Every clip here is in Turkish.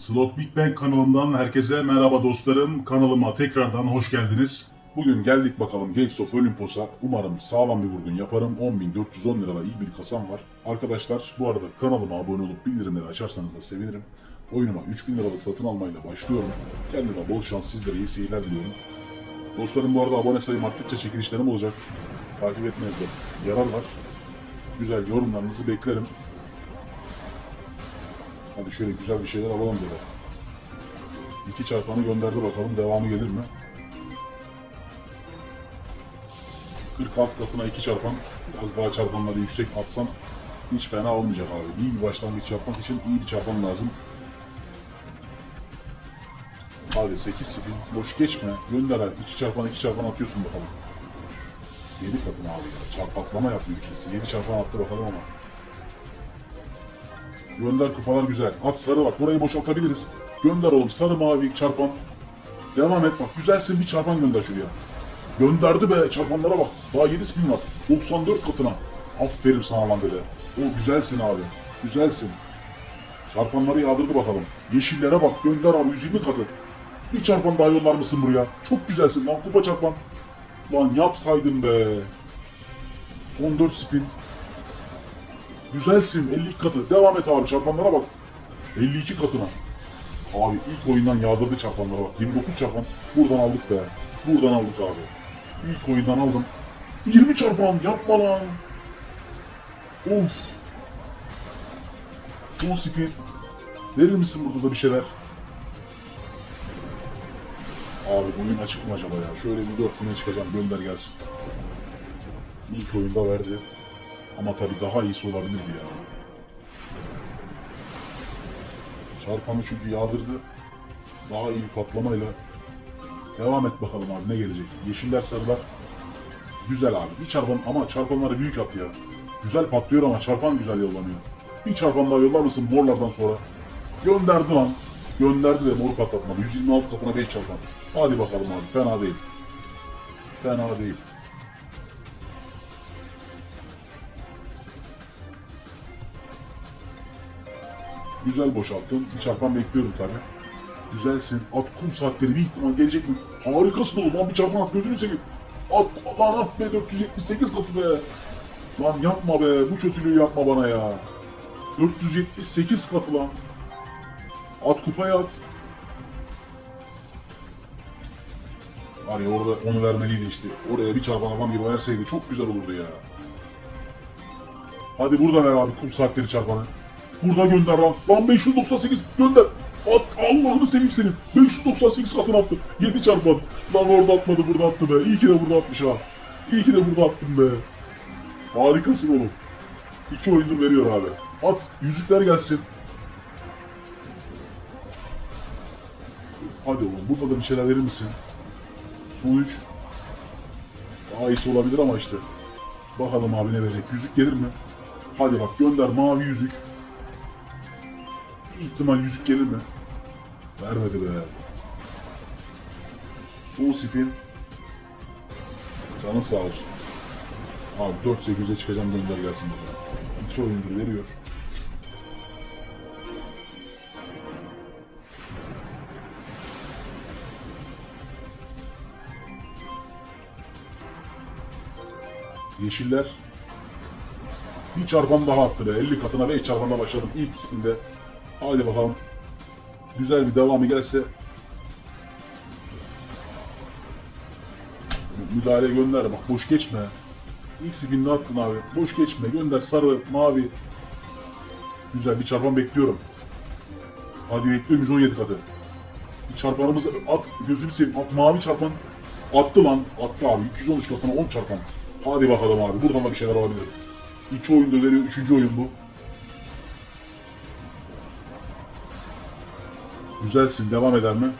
Slot Big Bang kanalından herkese merhaba dostlarım. Kanalıma tekrardan hoş geldiniz. Bugün geldik bakalım Gates of Olympus'a. Umarım sağlam bir vurgun yaparım. 10.410 lirada iyi bir kasam var. Arkadaşlar bu arada kanalıma abone olup bildirimleri açarsanız da sevinirim. Oyunuma 3000 liralık satın almayla başlıyorum. Kendime bol şans sizlere iyi seyirler diliyorum. Dostlarım bu arada abone sayım arttıkça çekilişlerim olacak. Takip etmenizde yarar var. Güzel yorumlarınızı beklerim. Hadi şöyle güzel bir şeyler alalım dedi. İki çarpanı gönderdi bakalım devamı gelir mi? 46 katına iki çarpan. Biraz daha çarpanları yüksek atsam hiç fena olmayacak abi. İyi bir başlangıç yapmak için iyi bir çarpan lazım. Hadi 8 spin. Boş geçme. Gönder hadi. 2 çarpan 2 çarpan atıyorsun bakalım. 7 katına abi ya. Çarpatlama yapıyor ikisi. 7 çarpan attı bakalım ama. Gönder kupalar güzel. At sarı bak. Burayı boşaltabiliriz. Gönder oğlum. Sarı mavi çarpan. Devam et bak. Güzelsin bir çarpan gönder şuraya. Gönderdi be. Çarpanlara bak. Daha 7 spin var. 94 katına. Aferin sana lan dede. O güzelsin abi. Güzelsin. Çarpanları yağdırdı bakalım. Yeşillere bak. Gönder abi 120 katı. Bir çarpan daha yollar mısın buraya? Çok güzelsin lan. Kupa çarpan. Lan yapsaydın be. Son 4 spin. Güzelsin 52 katı. Devam et abi çarpanlara bak. 52 katına. Abi ilk oyundan yağdırdı çarpanlara bak. 29 çarpan. Buradan aldık be. Buradan aldık abi. İlk oyundan aldım. 20 çarpan yapma lan. Of. Son spin. Verir misin burada da bir şeyler? Abi oyun açık mı acaba ya? Şöyle bir dört güne çıkacağım gönder gelsin. İlk oyunda verdi. Ama tabii daha iyisi olabilirdi ya. Çarpanı çünkü yağdırdı. Daha iyi bir patlamayla. Devam et bakalım abi ne gelecek. Yeşiller sarılar. Güzel abi. Bir çarpan ama çarpanları büyük at ya. Güzel patlıyor ama çarpan güzel yollanıyor. Bir çarpan daha yollar mısın morlardan sonra? Gönderdi lan. Gönderdi de mor patlatmadı. 126 katına 5 çarpan. Hadi bakalım abi. Fena değil. Fena değil. Güzel boşalttın. Bir çarpan bekliyorum tabi. Güzelsin. At kum saatleri bir ihtimal gelecek mi? Harikasın oğlum. Lan bir çarpan at gözünü seveyim. At. Lan at be 478 katı be. Lan yapma be. Bu kötülüğü yapma bana ya. 478 katı lan. At kupaya at. Var orada onu vermeliydi işte. Oraya bir çarpan adam gibi verseydi çok güzel olurdu ya. Hadi burada ver abi kum saatleri çarpanı. Burada gönder lan. Lan 598 gönder. At Allah'ını seveyim senin. 598 katını attı. 7 çarpan. Lan orada atmadı burada attı be. İyi ki de burada atmış ha. İyi ki de burada attım be. Harikasın oğlum. İki oyundur veriyor abi. At yüzükler gelsin. Hadi oğlum burada da bir şeyler verir misin? Son 3. Daha iyisi olabilir ama işte. Bakalım abi ne verecek. Yüzük gelir mi? Hadi bak gönder mavi yüzük. İhtimal yüzük gelir mi? Vermedi be. Son spin. Canın sağ olsun. Abi 4-8'e çıkacağım gönder gelsin bakalım. İki oyundur veriyor. Yeşiller bir çarpan daha attı be. 50 katına 5 çarpanla başladım ilk spinde. Hadi bakalım. Güzel bir devamı gelse. Müdahale gönder bak boş geçme. İlk spinde attın abi. Boş geçme. Gönder sarı, mavi. Güzel bir çarpan bekliyorum. Hadi bekliyorum 117 katı. Bir çarpanımızı at. Gözünü seveyim. At mavi çarpan. Attı lan. Attı abi. 213 katına 10 çarpan. Hadi bakalım abi. Buradan da bir şeyler olabilir. İki oyunda veriyor. Üçüncü oyun bu. Güzelsin. Devam eder mi?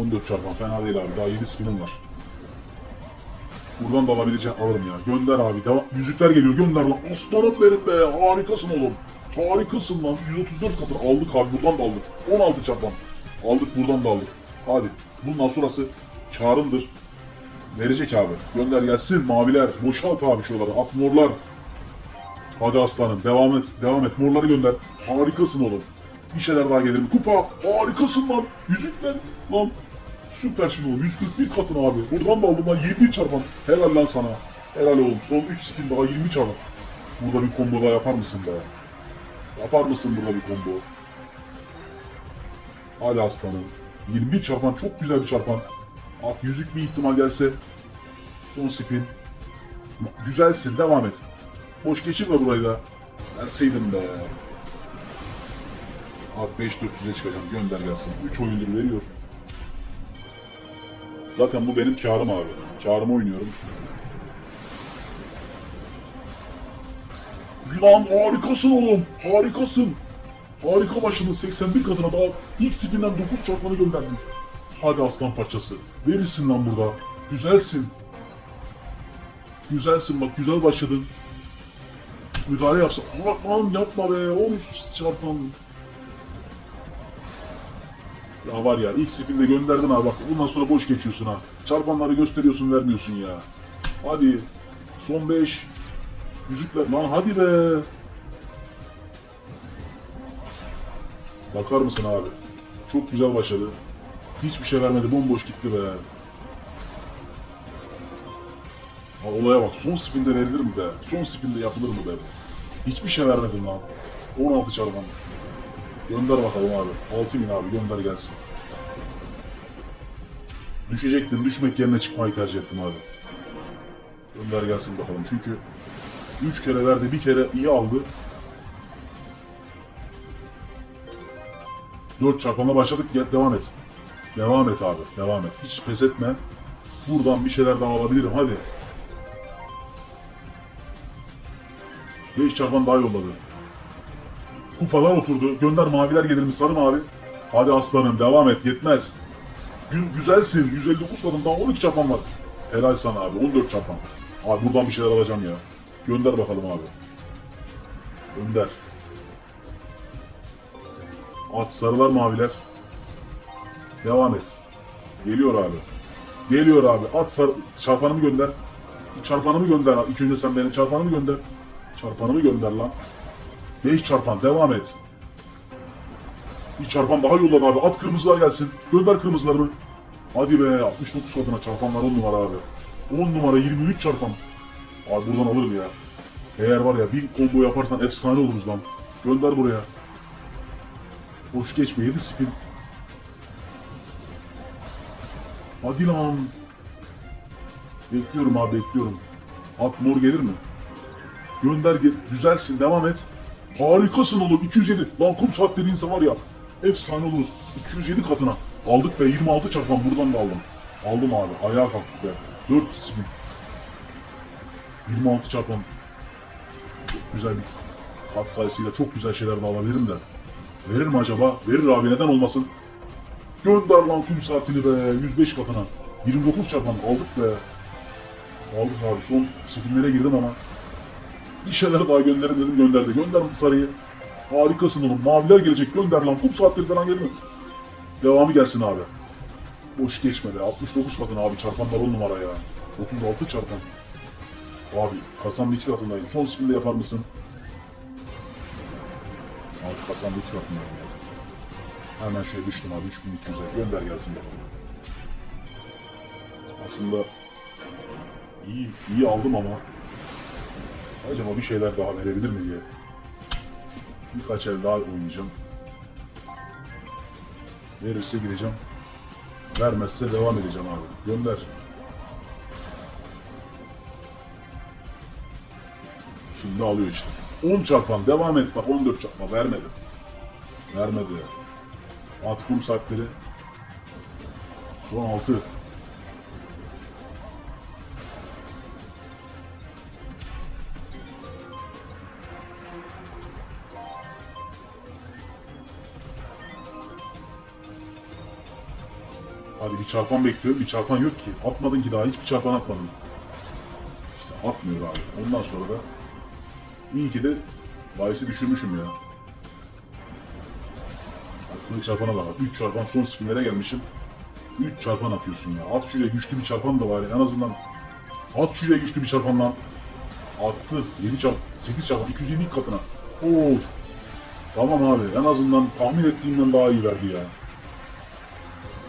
14 çarpan. Fena değil abi. Daha 7 spinim var. Buradan da alabileceğim alırım ya. Gönder abi. Devam. Yüzükler geliyor. Gönder lan. Aslanım benim be. Harikasın oğlum. Harikasın lan. 134 katını aldık abi. Buradan da aldık. 16 çarpan. Aldık buradan da aldık. Hadi. Bundan sonrası karındır. Verecek abi. Gönder gelsin maviler. Boşalt abi şuraları. At morlar. Hadi aslanım. Devam et. Devam et. Morları gönder. Harikasın oğlum. Bir şeyler daha gelir? Kupa. Harikasın lan. Yüzükler. Lan. Süpersin oğlum. 141 katın abi. Buradan da aldım lan 20 çarpan. Helal lan sana. Helal oğlum. Son 3 skin daha 20 çarpan. Burada bir combo daha yapar mısın be? Yapar mısın burada bir combo? Hadi aslanım. 21 çarpan çok güzel bir çarpan. At yüzük bir ihtimal gelse. Son spin. Güzelsin devam et. Boş geçirme burayı da. Verseydim be. Abi 5400'e çıkacağım gönder gelsin. 3 oyundur veriyor. Zaten bu benim karım abi. Karımı oynuyorum. Yunan harikasın oğlum. Harikasın. Harika başladın 81 katına daha ilk spinden 9 çarpanı gönderdin. Hadi aslan parçası. Verirsin lan burada. Güzelsin. Güzelsin bak güzel başladın. Müdahale yapsa. Bak lan yapma be. 13 çarpan. Ya var ya ilk spinde gönderdin ha bak. Bundan sonra boş geçiyorsun ha. Çarpanları gösteriyorsun vermiyorsun ya. Hadi. Son 5. Yüzükler. Lan hadi be. Bakar mısın abi? Çok güzel başladı. Hiçbir şey vermedi. Bomboş gitti be. Ha, olaya bak. Son spinde verilir mi be? Son spinde yapılır mı be? Hiçbir şey vermedin lan. 16 çarpan. Gönder bakalım abi. 6000 abi gönder gelsin. Düşecektin. Düşmek yerine çıkmayı tercih ettim abi. Gönder gelsin bakalım. Çünkü 3 kere verdi. Bir kere iyi aldı. 4 çarpanla başladık. Devam et. Devam et abi. Devam et. Hiç pes etme. Buradan bir şeyler daha alabilirim. Hadi. 5 çarpan daha yolladı. Kupalar oturdu. Gönder maviler gelir mi? Sarı mavi. Hadi aslanım devam et. Yetmez. Gü güzelsin. 159 kadın daha 12 çarpan var. Helal sana abi. 14 çarpan. Abi buradan bir şeyler alacağım ya. Gönder bakalım abi. Gönder. At sarılar maviler. Devam et. Geliyor abi. Geliyor abi. At sarı... Çarpanımı gönder. Çarpanımı gönder. İlk önce sen benim çarpanımı gönder. Çarpanımı gönder lan. 5 çarpan. Devam et. Bir çarpan daha yolladı abi. At kırmızılar gelsin. Gönder kırmızılarımı. Hadi be. 69 kadına çarpanlar 10 numara abi. 10 numara 23 çarpan. Abi buradan alırım ya. Eğer var ya bir combo yaparsan efsane oluruz lan. Gönder buraya. Boş geçme 7 spin. Hadi lan. Bekliyorum abi bekliyorum. At mor gelir mi? Gönder gel. Güzelsin devam et. Harikasın oğlum 207. Lan kum saat dediğin var ya. Efsane oluruz. 207 katına. Aldık be 26 çarpan buradan da aldım. Aldım abi ayağa kalktık be. 4 spin. 26 çarpan. Güzel bir kat sayısıyla çok güzel şeyler de alabilirim de. Verir mi acaba? Verir abi neden olmasın? Gönder lan kum saatini be 105 katına. 29 çarpan aldık be. Aldık abi son spinlere girdim ama. Bir şeyler daha gönderin dedim gönderdi. Gönder sarıyı. Harikasın oğlum. Maviler gelecek gönder lan. Kum saatleri falan gelir mi? Devamı gelsin abi. Boş geçme be. 69 katına abi çarpanlar 10 numara ya. 36 çarpan. Abi kasanın iki katındayım. Son spinde yapar mısın? Abi kasanın iki katındayım ya. Hemen şöyle düştüm abi 3200'e. Gönder gelsin. Aslında iyi iyi aldım ama acaba bir şeyler daha verebilir mi diye. Birkaç el daha oynayacağım. Verirse gideceğim. Vermezse devam edeceğim abi. Gönder. Şimdi alıyor işte. 10 çarpan devam et bak 14 çarpan vermedi. Vermedi. At kum saatleri. Son 6. Hadi bir çarpan bekliyorum. Bir çarpan yok ki. Atmadın ki daha. Hiçbir çarpan atmadın. İşte atmıyor abi. Ondan sonra da iyi ki de bahisi düşürmüşüm ya. Attığı çarpana bak. 3 çarpan son spinlere gelmişim. 3 çarpan atıyorsun ya. At şuraya güçlü bir çarpan da var. En azından at şuraya güçlü bir çarpan lan. Attı. 7 çarp, 8 çarpan. 220 katına. Of. Tamam abi en azından tahmin ettiğimden daha iyi verdi ya.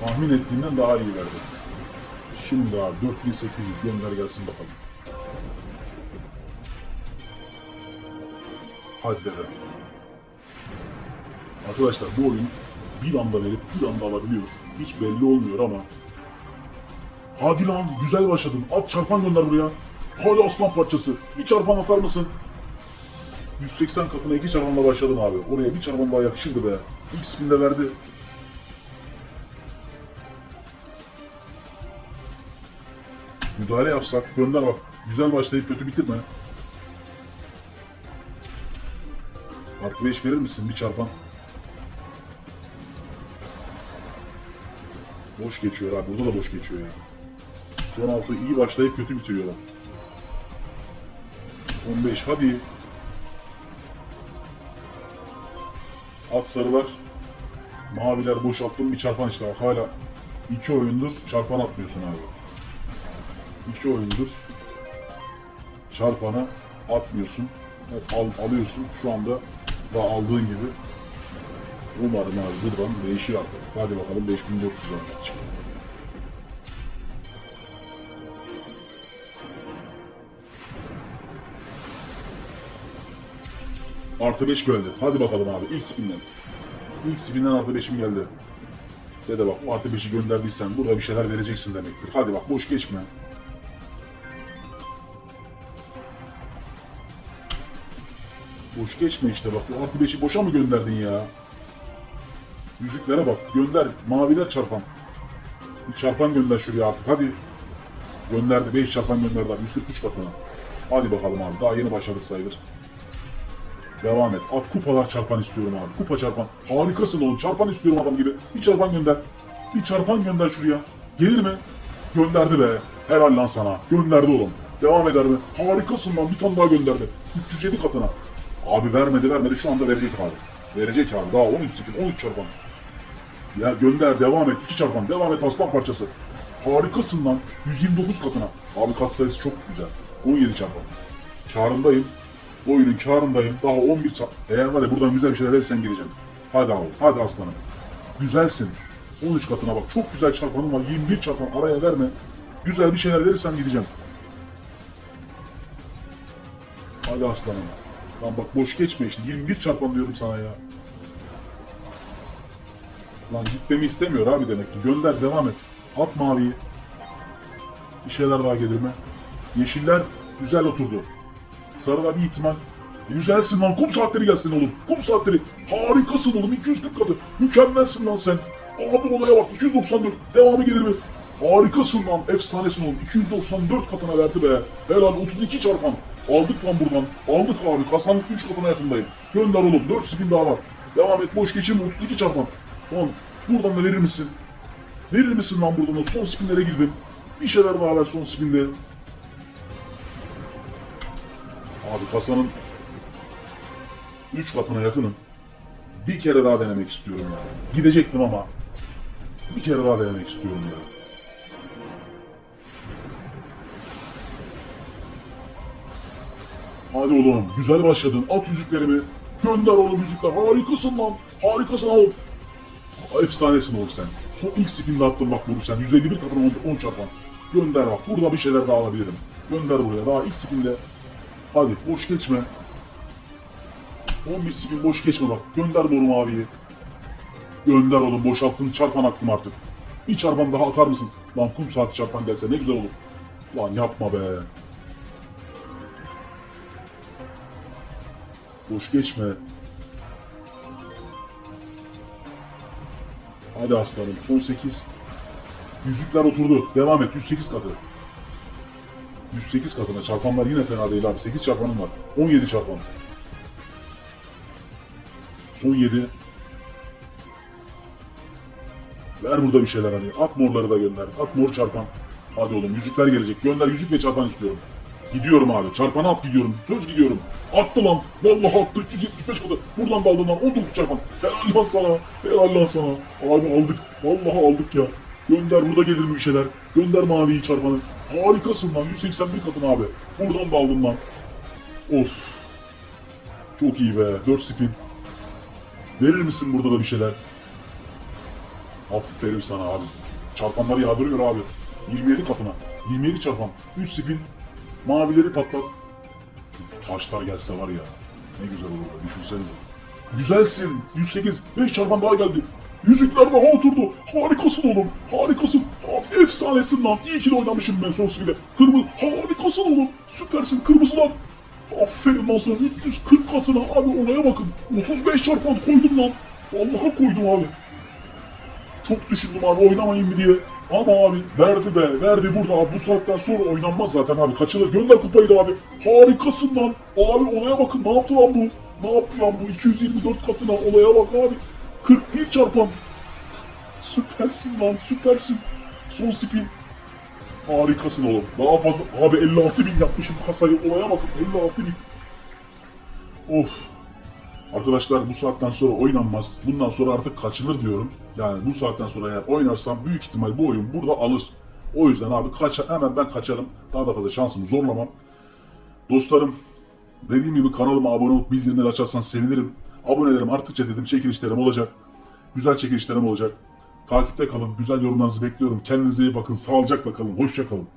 Tahmin ettiğimden daha iyi verdi. Şimdi abi 4800 gönder gelsin bakalım. Hadi dede. Arkadaşlar bu oyun bir anda verip bir anda alabiliyor. Hiç belli olmuyor ama. Hadi lan güzel başladın. At çarpan gönder buraya. Hadi aslan parçası. Bir çarpan atar mısın? 180 katına iki çarpanla başladım abi. Oraya bir çarpan daha yakışırdı be. İlk spinde verdi. Müdahale yapsak, gönder bak. Güzel başlayıp kötü bitirme. Artı 5 verir misin bir çarpan? Boş geçiyor abi. Burada da boş geçiyor ya. Son 6 iyi başlayıp kötü bitiriyorlar. Son 5 hadi. At sarılar. Maviler boşalttım bir çarpan işte. Hala iki oyundur çarpan atmıyorsun abi. İki oyundur çarpanı atmıyorsun. Al, alıyorsun. Şu anda da aldığın gibi. Umarım abi buradan değişir artık. Hadi bakalım 5400 artık. Artı 5 geldi. Hadi bakalım abi ilk spinden. İlk spinden artı 5'im geldi. Dede bak o artı 5'i gönderdiysen burada bir şeyler vereceksin demektir. Hadi bak boş geçme. Boş geçme işte bak o artı 5'i boşa mı gönderdin ya? Yüzüklere bak gönder maviler çarpan. Bir çarpan gönder şuraya artık hadi. Gönderdi 5 çarpan gönderdi abi 143 katına. Hadi bakalım abi daha yeni başladık sayılır. Devam et. At kupalar çarpan istiyorum abi. Kupa çarpan. Harikasın oğlum. Çarpan istiyorum adam gibi. Bir çarpan gönder. Bir çarpan gönder şuraya. Gelir mi? Gönderdi be. Helal lan sana. Gönderdi oğlum. Devam eder mi? Harikasın lan. Bir tane daha gönderdi. 307 katına. Abi vermedi vermedi. Şu anda verecek abi. Verecek abi. Daha 13 spin. 13 çarpan. Ya gönder. Devam et. 2 çarpan. Devam et aslan parçası. Harikasın lan. 129 katına. Abi kat sayısı çok güzel. 17 çarpan. Karındayım. Oyunun karındayım. Daha 11 çap. Eğer var ya buradan güzel bir şeyler verirsen gireceğim. Hadi abi. Hadi aslanım. Güzelsin. 13 katına bak. Çok güzel çarpanım var. 21 çarpan araya verme. Güzel bir şeyler verirsen gideceğim. Hadi aslanım. Lan bak boş geçme işte. 21 çarpan diyorum sana ya. Lan gitmemi istemiyor abi demek ki. Gönder devam et. At maviyi. Bir şeyler daha gelir mi? Yeşiller güzel oturdu. Sarıda bir ihtimal. Güzelsin lan kum saatleri gelsin oğlum. Kum saatleri. Harikasın oğlum 240 katı. Mükemmelsin lan sen. Abi olaya bak 294. Devamı gelir mi? Harikasın lan. Efsanesin oğlum. 294 katına verdi be. Helal 32 çarpan. Aldık lan buradan. Aldık abi. Kasanın 3 katına yakındayım. Gönder oğlum. 4 spin daha var. Devam et. Boş geçirme. 32 çarpan. Tamam. Buradan da verir misin? Verir misin lan buradan da? Son spinlere girdim. Bir şeyler daha ver son spinde. Abi kasanın 3 katına yakınım. Bir kere daha denemek istiyorum ya. Gidecektim ama bir kere daha denemek istiyorum ya. Hadi oğlum güzel başladın. At yüzüklerimi. Gönder oğlum yüzükler. Harikasın lan. Harikasın oğlum. Efsanesin oğlum sen. Son ilk spinde attın bak bunu sen. 151 katına 10 çarpan. Gönder bak. Burada bir şeyler daha alabilirim. Gönder buraya. Daha ilk spinde Hadi boş geçme. 11 spin boş geçme bak. Gönder boru maviyi. Gönder oğlum boşalttın çarpan aklım artık. Bir çarpan daha atar mısın? Lan kum saati çarpan gelse ne güzel olur. Lan yapma be. Boş geçme. Hadi aslanım son 8. Yüzükler oturdu. Devam et 108 katı. 108 katına çarpanlar yine fena değil abi. 8 çarpanım var. 17 çarpan. Son 7. Ver burada bir şeyler hani. At morları da gönder. At mor çarpan. Hadi oğlum yüzükler gelecek. Gönder yüzük ve çarpan istiyorum. Gidiyorum abi. Çarpana at gidiyorum. Söz gidiyorum. Attı lan. Vallahi attı. 375 katı. Buradan da aldın lan. 19 çarpan. Helal lan sana. Helal lan sana. Abi aldık. Vallahi aldık ya. Gönder burada gelir mi bir şeyler. Gönder maviyi çarpanı. Harikasın lan. 181 katın abi. Buradan da aldım lan. Of. Çok iyi be. 4 spin. Verir misin burada da bir şeyler? Aferin sana abi. Çarpanları yağdırıyor abi. 27 katına. 27 çarpan. 3 spin. Mavileri patlat. Taşlar gelse var ya. Ne güzel olur. Düşünsenize. Güzelsin. 108. 5 çarpan daha geldi. Yüzükler daha oturdu. Harikasın oğlum. Harikasın. Abi efsanesin lan. İyi ki de oynamışım ben son skill'e. Kırmızı. Harikasın oğlum. Süpersin. Kırmızılar. Aferin lan sana. 340 katına. Abi olaya bakın. 35 çarpan koydum lan. Vallahi koydum abi. Çok düşündüm abi oynamayın mı diye. Ama abi verdi be verdi burada abi. Bu saatten sonra oynanmaz zaten abi. Kaçılır gönder kupayı da abi. Harikasın lan. Abi olaya bakın. Ne yaptı lan bu? Ne yaptı lan bu? 224 katına olaya bak abi. 41 çarpan. Süpersin lan süpersin. Son spin. Harikasın oğlum. Daha fazla. Abi 56 bin yapmışım kasayı. Olaya bakın. 56 bin. Of Arkadaşlar bu saatten sonra oynanmaz. Bundan sonra artık kaçılır diyorum. Yani bu saatten sonra eğer oynarsam büyük ihtimal bu oyun burada alır. O yüzden abi kaça, hemen ben kaçarım. Daha da fazla şansımı zorlamam. Dostlarım dediğim gibi kanalıma abone olup bildirimleri açarsan sevinirim. Abonelerim arttıkça dedim çekilişlerim olacak. Güzel çekilişlerim olacak. Takipte kalın. Güzel yorumlarınızı bekliyorum. Kendinize iyi bakın. Sağlıcakla kalın. Hoşça kalın.